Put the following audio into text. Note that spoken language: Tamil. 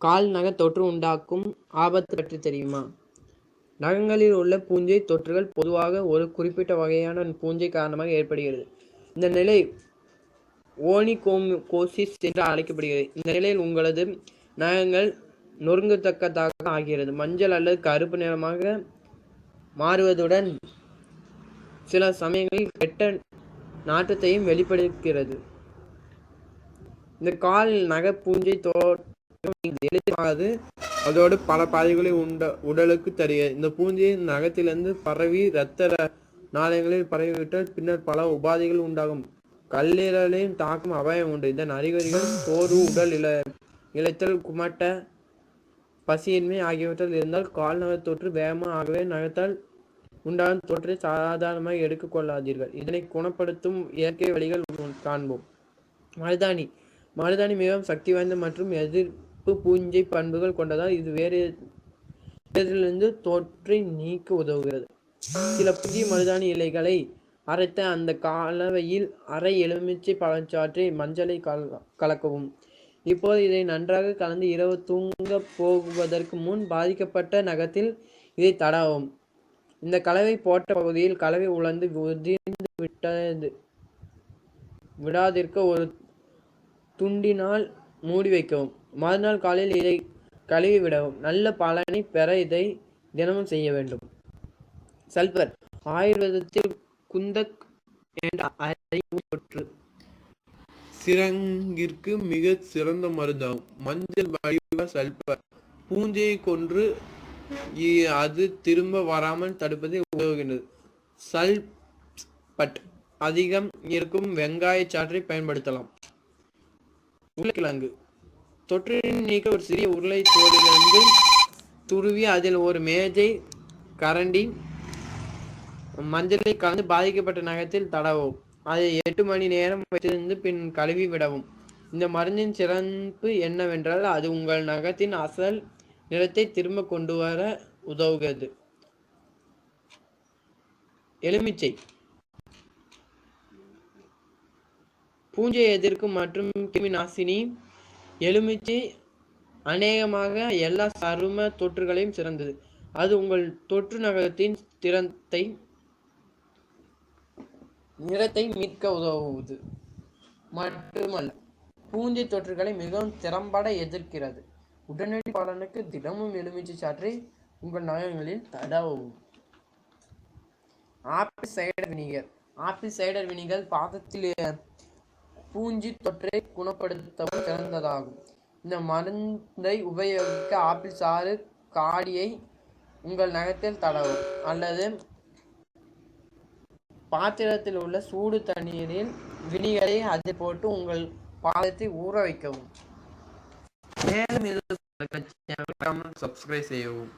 கால் நகத் தொற்று உண்டாக்கும் ஆபத்து பற்றி தெரியுமா? நகங்களில் உள்ள பூஞ்சை தொற்றுகள் பொதுவாக ஒரு குறிப்பிட்ட வகையான பூஞ்சை காரணமாக ஏற்படுகிறது. இந்த நிலை ஓனிகோசிஸ் என்று அழைக்கப்படுகிறது. இந்த நிலையில் உங்களது நகங்கள் நொறுங்கத்தக்கதாக ஆகிறது. மஞ்சள் அல்லது கருப்பு நிறமாக மாறுவதுடன் சில சமயங்களில் கெட்ட நாற்றத்தையும் வெளிப்படுத்துகிறது இந்த கால் நகை பூஞ்சை தோ எளிதானது அதோடு பல பாதைகளை உண்ட உடலுக்கு தருகிறது. இந்த பூஞ்சை நகத்திலிருந்து பரவி இரத்த நாளங்களில் பரவிவிட்டால் பின்னர் பல உபாதைகள் உண்டாகும். கல்லீரலையும் தாக்கும் அபாயம் உண்டு. இதன் அறிகுறிகள் சோர்வு உடல் இல இழைத்தல் குமட்ட பசியின்மை ஆகியவற்றில் இருந்தால் கால் தொற்று வேகமாக ஆகவே நகத்தால் உண்டாகும் தொற்றை சாதாரணமாக எடுத்துக்கொள்ளாதீர்கள் இதனை குணப்படுத்தும் இயற்கை வழிகள் காண்போம். மருதாணி. மருதாணி மிகவும் சக்தி வாய்ந்த மற்றும் எதிர் எதிர்ப்பு பூஞ்சை பண்புகள் கொண்டதால் இது வேறு வேரிலிருந்து தொற்றை நீக்க உதவுகிறது. சில புதிய மருதாணி இலைகளை அரைத்த அந்த கலவையில் அரை எலுமிச்சை பழச்சாற்றை மஞ்சளை கல கலக்கவும். இப்போது இதை நன்றாக கலந்து இரவு தூங்க போகுவதற்கு முன் பாதிக்கப்பட்ட நகத்தில் இதை தடவும். இந்த கலவை போட்ட பகுதியில் கலவை உலர்ந்து உதிர்ந்து விட்டது. விடாதிருக்க ஒரு துண்டினால் மூடி வைக்கவும். மறுநாள் காலையில் இதை கழுவி விடவும் நல்ல பலனை பெற இதை தினமும் செய்ய வேண்டும். சல்பர் ஆயுர்வேதத்தில் குந்தக் என்ற தொற்று சிரங்கிற்கு மிக சிறந்த மருந்தாகும். மஞ்சள் வடிவ சல்பர். பூஞ்சையை கொன்று அது திரும்ப வராமல் தடுப்பதை உதவுகின்றது. சல்பட் அதிகம் இருக்கும் வெங்காய சாற்றை பயன்படுத்தலாம். உருளைக்கிழங்கு. தொற்றின் நீக்க ஒரு சிறிய உருளை தோலிலிருந்து துருவி அதில் ஒரு மேஜை கரண்டி மஞ்சளை கலந்து பாதிக்கப்பட்ட நகத்தில் தடவும். அதை எட்டு மணி நேரம் வைத்திருந்து பின் கழுவி விடவும். இந்த மருந்தின் சிறப்பு என்னவென்றால் அது உங்கள் நகத்தின் அசல் நிறத்தை திரும்ப கொண்டு வர உதவுகிறது. எலுமிச்சை. பூஞ்சை எதிர்க்கும் மற்றும் கிருமி நாசினி எலுமிச்சை அநேகமாக எல்லா சரும தொற்றுகளையும் சிறந்தது. அது உங்கள் தொற்று நகரத்தின் திறத்தை நிறத்தை மீட்க உதவுவது மட்டுமல்ல பூஞ்சை தொற்றுகளை மிகவும் திறம்பட எதிர்க்கிறது. உடனடி பலனுக்கு தினமும் எலுமிச்சை சாற்றை உங்கள் நகங்களில் தடவும். Apple cider vinegar. Apple cider vinegar பாதத்தில் பூஞ்சி தொற்றை குணப்படுத்தவும் சிறந்ததாகும். இந்த மருந்தை உபயோகிக்க ஆப்பிள் சாறு காடியை உங்கள் நகத்தில் தடவும். அல்லது பாத்திரத்தில் உள்ள சூடு தண்ணீரில் வினிகரை அதில் போட்டு உங்கள் பாதத்தை ஊற வைக்கவும். மேலும் இது சப்ஸ்கிரைப் செய்யவும்.